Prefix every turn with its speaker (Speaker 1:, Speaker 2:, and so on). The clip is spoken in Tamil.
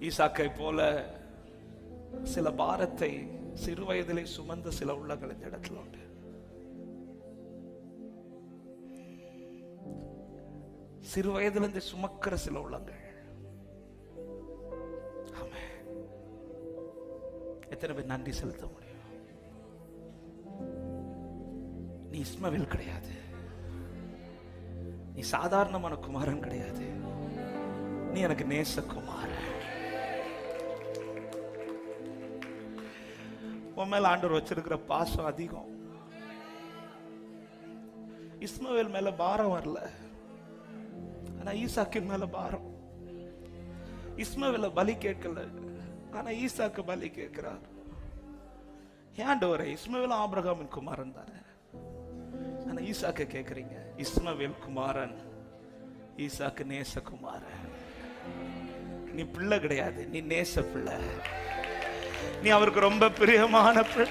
Speaker 1: ஈசாக்கை போல சில பாரத்தை சிறு வயதிலே சுமந்த சில உள்ளங்கள் இந்த இடத்துல உண்டு. சிறு வயதிலிருந்து சுமக்கிற சில உள்ளங்கள். எத்தனை பேர் நன்றி செலுத்த முடியும்? நீ இஸ்மவில் கிடையாது. நீ சாதாரணமான குமாரன் கிடையாது. நீ எனக்கு நேச குமாரன் உன் மேல ஆண்டவர் வச்சிருக்கிற பாசம் அதிகம். இஸ்மவேல் மேல பாரம் வரல. ஆனா ஈசாக்கின் மேல பாரம். இஸ்மவேல பலி கேட்கல. ஆனா ஈசாக்கு பலி கேட்கிறார். ஏண்டவரே இஸ்மவேல் ஆபிரகாமின் குமாரன் தானே? ஆனா ஈசாக்கு கேக்குறீங்க இஸ்மவேல் குமாரன் ஈசாக்கு நேச குமாரன். நீ பிள்ளை கிடையாது நீ நேச பிள்ளை. நீ அவருக்கு ரொம்ப பிரியமான பிள்ளை.